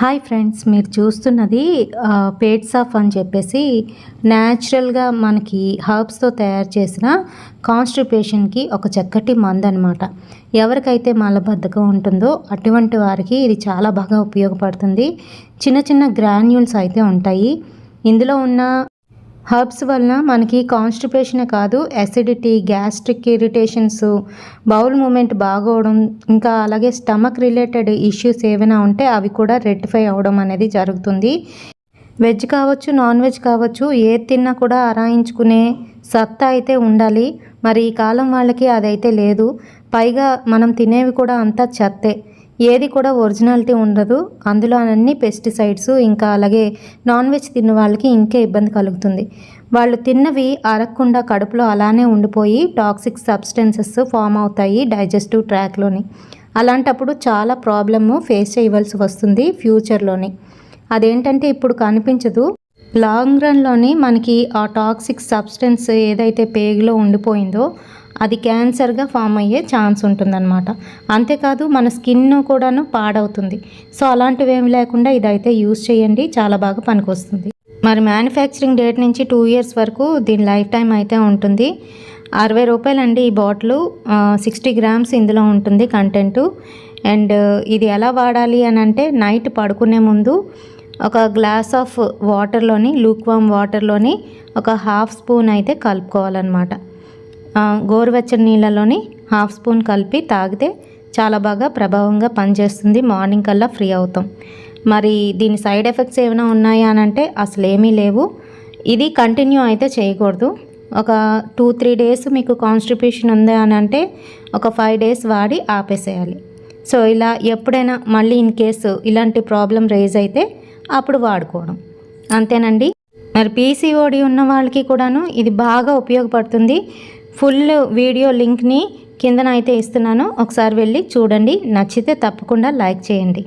Hi friends మీరు చూస్తున్నది పేట్స్ of అని చెప్పేసి న్యాచురల్గా మనకి హర్బ్స్తో తయారు చేసిన కాన్స్టిపేషన్కి ఒక చక్కటి మందు అనమాట ఎవరికైతే మలబద్ధకం ఉంటుందో అటువంటి వారికి ఇది చాలా బాగా ఉపయోగపడుతుంది. చిన్న చిన్న గ్రాన్యూల్స్ అయితే ఉంటాయి. ఇందులో ఉన్న హర్బ్స్ వలన మనకి కాన్స్టిపేషన్ కాదు acidity gastric irritations bowel movement బాగోవడం ఇంకా అలాగే స్టమక్ రిలేటెడ్ ఇష్యూస్ ఏమైనా ఉంటే అవి కూడా రెక్టిఫై అవ్వడం అనేది జరుగుతుంది. వెజ్ కావచ్చు నాన్ వెజ్ కావచ్చు ఏది తిన్నా కూడా అరాయించుకునే సత్తా అయితే ఉండాలి. మరి ఈ కాలం వాళ్ళకి అదైతే లేదు. పైగా మనం తినేవి కూడా అంతా చెత్తే. ఏది కూడా ఒరిజినాలిటీ ఉండదు. అందులో అన్ని పెస్టిసైడ్స్ ఇంకా అలాగే నాన్ వెజ్ తిన్న వాళ్ళకి ఇంకే ఇబ్బంది కలుగుతుంది. వాళ్ళు తిన్నవి అరగకుండా కడుపులో అలానే ఉండిపోయి టాక్సిక్ సబ్స్టెన్సెస్ ఫామ్ అవుతాయి డైజెస్టివ్ ట్రాక్లోని. అలాంటప్పుడు చాలా ప్రాబ్లము ఫేస్ చేయవలసి వస్తుంది ఫ్యూచర్లోని. అదేంటంటే ఇప్పుడు కనిపించదు. లాంగ్ రన్లోని మనకి ఆ టాక్సిక్ సబ్స్టెన్స్ ఏదైతే పేగులో ఉండిపోయిందో అది క్యాన్సర్గా ఫామ్ అయ్యే ఛాన్స్ ఉంటుందన్నమాట. అంతేకాదు మన స్కిన్ కూడాను పాడవుతుంది. సో అలాంటివి ఏమి లేకుండా ఇదైతే యూస్ చేయండి. చాలా బాగా పనికొస్తుంది. మరి మ్యానుఫ్యాక్చరింగ్ డేట్ నుంచి టూ ఇయర్స్ వరకు దీని లైఫ్ టైం అయితే ఉంటుంది. అరవై రూపాయలండి ఈ బాటిల్. సిక్స్టీ గ్రామ్స్ ఇందులో ఉంటుంది కంటెంట్. అండ్ ఇది ఎలా వాడాలి అని అంటే నైట్ పడుకునే ముందు ఒక గ్లాస్ ఆఫ్ వాటర్లోని లూక్వామ్ వాటర్లోని ఒక హాఫ్ స్పూన్ అయితే కలుపుకోవాలన్నమాట. గోరువెచ్చని నీళ్ళలోని హాఫ్ స్పూన్ కలిపి తాగితే చాలా బాగా ప్రభావంగా పనిచేస్తుంది. మార్నింగ్ కల్లా ఫ్రీ అవుతాం. మరి దీని సైడ్ ఎఫెక్ట్స్ ఏమైనా ఉన్నాయా అని అంటే అసలు ఏమీ లేవు. ఇది కంటిన్యూ అయితే చేయకూడదు. ఒక టూ త్రీ డేస్ మీకు కాన్స్టిపేషన్ ఉంది అని అంటే ఒక ఫైవ్ డేస్ వాడి ఆపేసేయాలి. సో ఇలా ఎప్పుడైనా మళ్ళీ ఇన్ కేసు ఇలాంటి ప్రాబ్లం రేజ్ అయితే అప్పుడు వాడుకోవడం. అంతేనండి. మరి పీసీఓడి ఉన్న వాళ్ళకి కూడాను ఇది బాగా ఉపయోగపడుతుంది. ఫుల్ వీడియో లింక్ని కిందన అయితే ఇస్తున్నాను. ఒకసారి వెళ్ళి చూడండి. నచ్చితే తప్పకుండా లైక్ చేయండి.